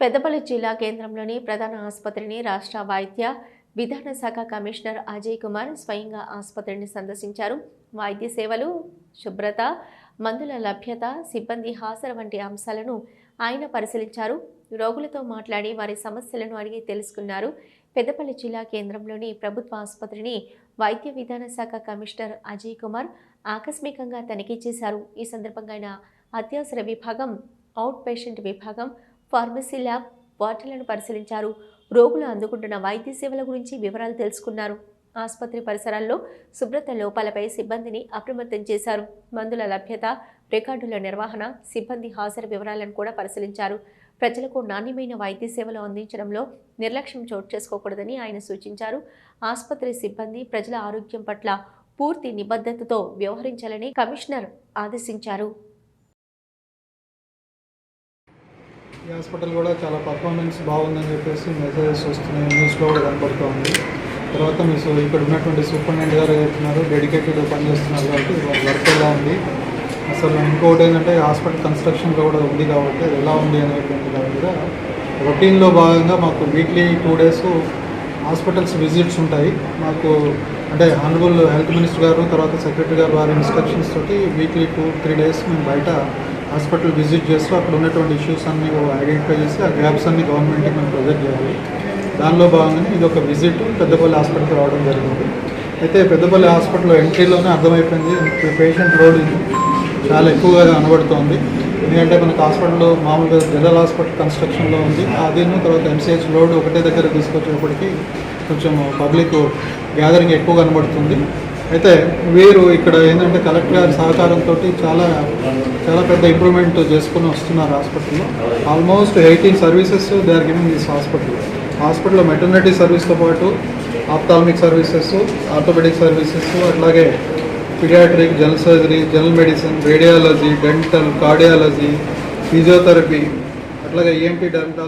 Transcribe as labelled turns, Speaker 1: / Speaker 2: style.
Speaker 1: పెద్దపల్లి జిల్లా కేంద్రంలోని ప్రధాన ఆసుపత్రిని రాష్ట్ర వైద్య విధాన శాఖ కమిషనర్ అజయ్ కుమార్ స్వయంగా ఆసుపత్రిని సందర్శించారు. వైద్య సేవలు శుభ్రత మందుల లభ్యత సిబ్బంది హాజరు వంటి అంశాలను ఆయన పరిశీలించారు. రోగులతో మాట్లాడి వారి సమస్యలను అడిగి తెలుసుకున్నారు. పెద్దపల్లి జిల్లా కేంద్రంలోని ప్రభుత్వ ఆసుపత్రిని వైద్య విధాన శాఖ కమిషనర్ అజయ్ కుమార్ ఆకస్మికంగా తనిఖీ చేశారు. ఈ సందర్భంగా ఆయన అత్యవసర విభాగం అవుట్ పేషెంట్ విభాగం ఫార్మసీ ల్యాబ్ వార్డులను పరిశీలించారు. రోగులు అందుకుంటున్న వైద్య సేవల గురించి వివరాలు తెలుసుకున్నారు. ఆసుపత్రి పరిసరాల్లో శుభ్రత లోపాలపై సిబ్బందిని అప్రమత్తం చేశారు. మందుల లభ్యత రికార్డుల నిర్వహణ సిబ్బంది హాజరు వివరాలను కూడా పరిశీలించారు. ప్రజలకు నాణ్యమైన వైద్య సేవలు అందించడంలో నిర్లక్ష్యం చోటు చేసుకోకూడదని ఆయన సూచించారు. ఆసుపత్రి సిబ్బంది ప్రజల ఆరోగ్యం పట్ల పూర్తి నిబద్ధతతో వ్యవహరించాలని కమిషనర్ ఆదేశించారు.
Speaker 2: ఈ హాస్పిటల్ కూడా చాలా పర్ఫార్మెన్స్ బాగుందని చెప్పేసి మెసేజెస్ వస్తున్నాయి. న్యూస్లో కూడా కనపడుతోంది తర్వాత మీ ఇక్కడ ఉన్నటువంటి సూపరింటెండెంట్ గారు చెప్తున్నారు డెడికేటెడ్ పనిచేస్తున్నారు కాబట్టి వర్క్ ఎలా ఉంది? అసలు ఇంకోటి ఏంటంటే హాస్పిటల్ కన్స్ట్రక్షన్లో కూడా ఉంది కాబట్టి అది ఎలా ఉంది అనేటువంటి దాని మీద రొటీన్లో భాగంగా మాకు weekly two days hospitals visits ఉంటాయి. మాకు అంటే ఆనరబుల్ హెల్త్ మినిస్టర్ గారు తర్వాత సెక్రటరీ గారు వారి ఇన్స్ట్రక్షన్స్ తోటి వీక్లీ టూ త్రీ డేస్ మేము బయట హాస్పిటల్ విజిట్ చేస్తూ అక్కడ ఉన్నటువంటి ఇష్యూస్ అన్ని ఐడెంటిఫై చేసి ఆ గ్యాప్స్ అన్ని గవర్నమెంట్కి మేము ప్రొజెక్ట్ చేయాలి. దానిలో భాగంగానే ఇది ఒక విజిట్ పెద్దపల్లి హాస్పిటల్కి రావడం జరిగింది. అయితే పెద్దపల్లి హాస్పిటల్ ఎంట్రీలోనే అర్థమైపోయింది పేషెంట్ లోడ్ చాలా ఎక్కువగా కనబడుతోంది. ఎందుకంటే మనకు హాస్పిటల్లో మామూలుగా జనరల్ హాస్పిటల్ కన్స్ట్రక్షన్లో ఉంది. అదేను తర్వాత ఎంసీహెచ్ లోడ్ ఒకటే దగ్గర తీసుకొచ్చేప్పటికీ కొంచెం పబ్లిక్ గ్యాదరింగ్ ఎక్కువ కనబడుతుంది. అయితే వీరు ఇక్కడ ఏంటంటే కలెక్టర్ గారి సహకారంతో చాలా చాలా పెద్ద ఇంప్రూవ్మెంట్ చేసుకుని వస్తున్నారు హాస్పిటల్లో. Almost eighteen services they are giving this hospital హాస్పిటల్లో మెటర్నిటీ సర్వీస్తో పాటు ఆప్థాల్మిక్ సర్వీసెస్ ఆర్థోపెడిక్ సర్వీసెస్ అట్లాగే paediatric general surgery general medicine radiology dental cardiology physiotherapy అట్లాగే ఈఎంటీ డెంటల్